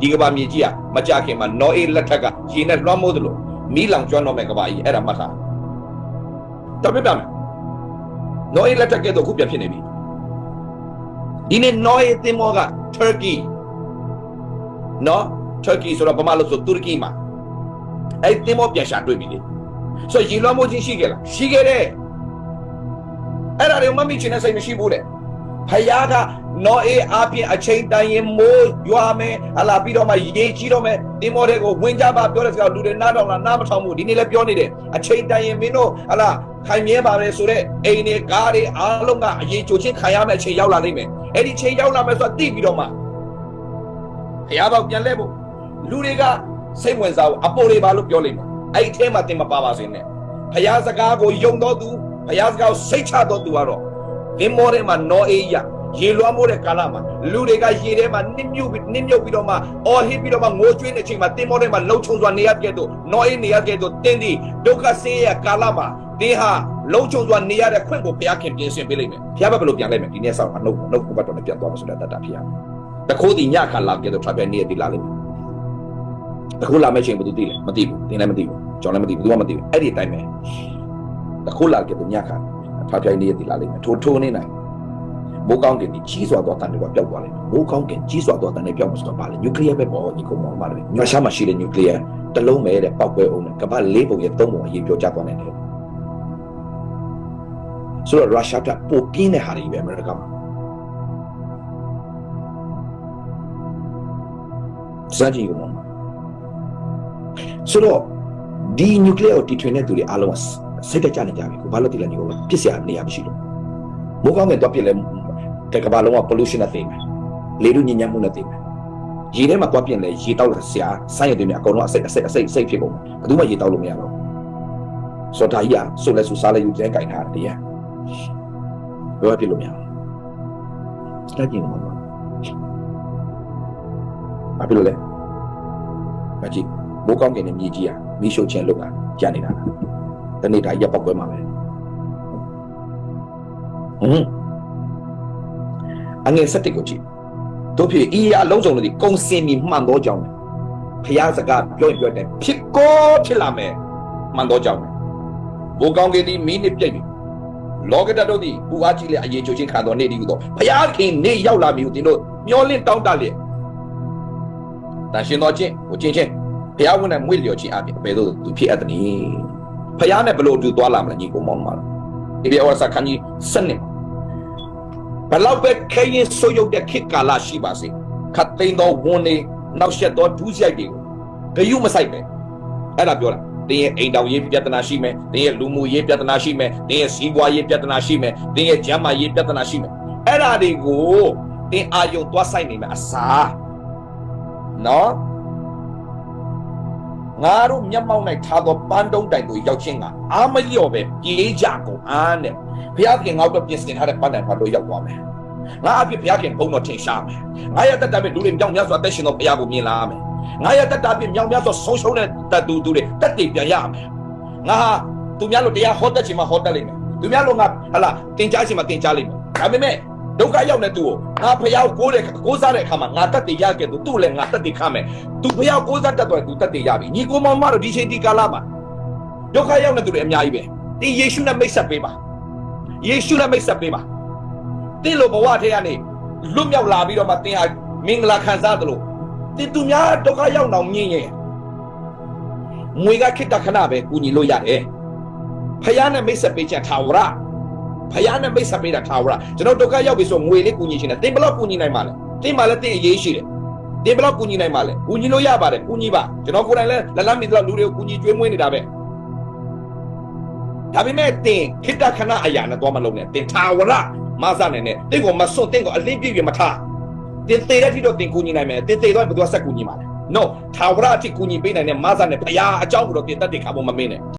ဒီကဘာမြေကြီးကမကြခင်မှာနော်အေးလက်ထက်ကရေနဲ့လွှမ်းမိုးသလိုမီးလောင်ကျွမ်းတော့မဲ့ကဘာကြီးအဲ့ဒါမှတ်ထားတော်ပြပြမယ်နော်အေးလက်ထက်ကဲတော့ခုပြန်ဖြစ်နေပြီဒီနေ့နော်အေးသင်္ဘောက Turkey နော် Turkey ဆိုတော့ဘာမှလို့ဆိုတူရကီမှာအဲ့သင်္ဘောပြန်ရှာတွေ့ပြီလေဆိုရေလွှမ်းမိုးခြင်းရှိခဲ့လားရှိခဲ့တယ်အဲ့ဒါတွေမမိချင်တဲ့စိတ်မရှိဘူးတဲ့ ဖယားကနော်အေးအပြင်အချိန်တန်ရင်မိုးရွာမယ်ဟလာပြီးတော့မှရေကြီးတော့မယ်တင်မောတွေကိုဝင်ကြပါပြောတဲ့စကားလူတွေနားတော့လားနားမထောင်ဘူးဒီနေ့လည်းပြောနေတယ်အချိန်တန်ရင်မင်းတို့ဟလာခိုင်မြဲပါပဲဆိုတော့အိမ်တွေကားတွေအားလုံးကအရေးချိုချင်းခံရမယ့်အချိန်ရောက်လာနိုင်မယ်အဲ့ဒီချိန်ရောက်လာမယ်ဆိုတာသိပြီးတော့မှဖယားတော့ပြန်လဲဖို့လူတွေကစိတ်ဝင်စားဖို့အပေါ်တွေပါလို့ပြောလိမ့်မယ်အဲ့ဒီထဲမှာတင်မပါပါစေနဲ့ဖယားစကားကိုယုံတော်သူဖယားစကားကိုစိတ်ချတော်သူကတော့ သင်္ဘောထဲမှာနော်အေးရရေလွှမ်းမိုးတဲ့ကာလမှာလူတွေကရေထဲမှာနစ်မြုပ်ပြီးနစ်မြုပ်ပြီးတော့မှအော်ဟစ်ပြီးတော့မှငိုကြွေးနေချိန်မှာတင်မောထဲမှာလှုပ်ချုံစွာနေရတဲ့တော့နော်အေးနေရတဲ့တော့တင်းဒီဒုက္ခဆင်းရဲကာလမှာတင်းဟာလှုပ်ချုံစွာနေရတဲ့ခွင့်ကိုဘုရားခင်ပြင်ဆင်ပေးလိုက်မယ်ဘုရားဘယ်လိုပြန်လိုက်မယ်ဒီနေ့ဆောင်းအနှုတ်နှုတ်ဘတ်တော်နဲ့ပြန်သွားမှာဆိုတဲ့တတ်တာဘုရားတခိုးဒီညခါလာကြတော့ထပ်ပြန်နေရဒီလာလိမ့်မယ်တခိုးလာမယ့်ချိန်ဘယ်သူသိလဲမသိဘူးတင်းလည်းမသိဘူးကျွန်တော်လည်းမသိဘူးသူကမသိဘူးအဲ့ဒီအတိုင်းပဲတခိုးလာကြတော့ညခါ ထပ်ပြန်နေရဒီလာလိမ့်မယ်ထိုးထိုးနေနိုင်မိုးကောင်းကင်ဒီကြီးစွာသောတန်တွေကပျောက်သွားလိမ့်မယ်မိုးကောင်းကင်ကြီးစွာသောတန်တွေပျောက်မှာဆိုတော့ပါလေနျူကလ িয়ার ပဲပေါ့ညီကောင်မောင်ပါလေညွှန်ရှားမှာရှိတဲ့နျူကလ িয়ার တစ်လုံးပဲတဲ့ပောက်ကွဲအောင်တယ်ကမ္ဘာလေးပုံရဲ့သုံးပုံအရေးပြောကြသွားနိုင်တယ်ဆိုတော့ရုရှားကပိုပြင်းတဲ့ဟာတွေပဲအမေရိကန်မှာစမ်းကြည့်ဦးမောင်ဆိုတော့ဒီနျူကလ িয়ার ကိုတီထွင်တဲ့သူတွေအားလုံးက စိတ်တကြနေကြပြီကိုဘာလို့တည်လဲညီကောင်ပြစ်စရာနေရာမရှိလို့မိုးကောင်းငယ်တော့ပြစ်လဲတကဘာလုံးက pollution နဲ့သိမယ်လေတို့ညဉ့်ညမ်းမှုနဲ့သိမယ်ရေထဲမှာသွားပြင်လဲရေတောက်လာဆရာစိုင်းရည်တွေမြအကုန်လုံးအစိတ်အစိတ်အစိတ်စိတ်ဖြစ်ကုန်ဘယ်သူမှရေတောက်လို့မရတော့ဆိုတော့ဒါကြီးอ่ะဆိုလဲဆိုစားလဲယူကျဲကြိုင်ထားတယ်တရားဘယ်ဖြစ်လို့မရစတကြည့်မှာဘာဖြစ်လို့လဲမကြည့်မိုးကောင်းကင်နဲ့မြေကြီးอ่ะမီးရှို့ခြင်းလုပ်တာကြာနေတာ တနေ့ဒါရက်ပောက်ကွဲမှာပဲဟွန်းအငယ်စက်တစ်ကိုကြည့်တို့ဖြစ်ဤအလုံးစုံတွေကုံစင်ပြီးမှန်တော့ကြောင်းဖျားစကားပြောရင်ပြောတယ်ဖြစ်ကိုဖြစ်လာမယ်မှန်တော့ကြောင်းဘိုးကောင်းကင်ဒီမီးနစ်ပြည့်ပြီလောကတတို့ဒီပူအားကြီးလေအရေးချိုချင်းခံတော်နေဒီဟုတော့ဖျားခင်နေရောက်လာပြီဟုတင်တို့မျောလင့်တောင်းတလေတန်ရှင်တော်ချင်းကိုချင်းချင်းဖျားဝင်တဲ့မွေးလျော်ချင်းအပြင်ဘယ်သို့သူဖြစ်အပ်သည် ဖျားနဲ့ဘလို့အတူသွားလာမလဲညီကိုမောင်မလားဒီပြောဝါစာခန်းကြီးစနစ်ဘလောက်ပဲခရင်ဆိုးရုပ်တဲ့ခေတ်ကာလရှိပါစေခတ်သိမ်းသောဝန်နေနောက်ဆက်သောဒူးဆိုင်တွေကိုဂယုမဆိုင်ပဲအဲ့ဒါပြောတာတင်းရဲ့အိမ်တောင်ရေးပြဿနာရှိမယ်တင်းရဲ့လူမှုရေးပြဿနာရှိမယ်တင်းရဲ့စီးပွားရေးပြဿနာရှိမယ်တင်းရဲ့ကျန်းမာရေးပြဿနာရှိမယ်အဲ့ဒါတွေကိုတင်းအာယုံသွားဆိုင်နေမယ်အစားနော် ငါတို့မျက်မှောက်၌ထားသောပန်းတုံးတိုင်ကိုရောက်ချင်းကအာမလျော့ပဲပြေးကြကုန်အားနဲ့ဘုရားခင်ငါတို့ပြင်ဆင်ထားတဲ့ပန်းတိုင်ဘာလို့ရောက်သွားမယ်ငါအဖြစ်ဘုရားခင်ဘုံတော်ထင်ရှားမယ်ငါရတတ်တာပဲလူတွေမြောက်များစွာအသက်ရှင်သောဘုရားကိုမြင်လာမယ်ငါရတတ်တာပြင်မြောက်များစွာဆုံးရှုံးတဲ့တတ်သူသူတွေတက်တည်ပြန်ရမယ်ငါဟာသူများလို့တရားဟောတတ်ချင်မှဟောတတ်လိမ့်မယ်သူများလို့ငါဟလာတင်ကြားချင်မှတင်ကြားလိမ့်မယ်ဒါပေမဲ့ ဒုက္ခရောက်တဲ့သူကိုငါဖျားကိုကိုးတဲ့ကိုးစားတဲ့အခါမှာငါတက်တည်ရခဲ့သူသူ့လည်းငါတက်တည်ခမယ်သူဖျားကိုးစားတတ်တော့သူတက်တည်ရပြီညီကိုမောင်မတို့ဒီချိန်ဒီကာလမှာဒုက္ခရောက်တဲ့သူတွေအများကြီးပဲဒီယေရှုနဲ့မိတ်ဆက်ပေးပါယေရှုနဲ့မိတ်ဆက်ပေးပါတင်းလိုဘဝထဲကနေလွတ်မြောက်လာပြီးတော့မှတင်းဟာမင်္ဂလာခံစားသလိုတင်းသူများဒုက္ခရောက်အောင်မြင်ရင်ငွေကခိတ္တခဏပဲကူညီလို့ရတယ်ဖယားနဲ့မိတ်ဆက်ပေးချင်ထာဝရ ဖယားနဲ့မိတ်ဆက်ပေးတာထာဝရကျွန်တော်ဒုက္ခရောက်ပြီဆိုငွေလေးကူညီချင်တယ်တင်းဘလောက်ကူညီနိုင်မှာလဲတင်းမှာလည်းတင်းအရေးရှိတယ်တင်းဘလောက်ကူညီနိုင်မှာလဲကူညီလို့ရပါတယ်ကူညီပါကျွန်တော်ကိုယ်တိုင်လည်းလက်လမ်းမီတော့လူတွေကိုကူညီကျွေးမွေးနေတာပဲဒါပေမဲ့တင်ခိတ္တခဏအရာနဲ့တော့မလုံးနဲ့တင်ထာဝရမဆနဲ့နဲ့တင့်ကိုမစွန့်တင့်ကိုအလင်းပြည့်ပြမထားတင်သေးတဲ့ထိတော့တင်ကူညီနိုင်မယ်တင်သေးတော့ဘယ်သူကဆက်ကူညီမှာလဲ no ထာဝရအထိကူညီပေးနိုင်တဲ့မဆနဲ့ဘုရားအကြောင်းကိုတော့တင်တတ်တယ်ခါဖို့မမင်းနဲ့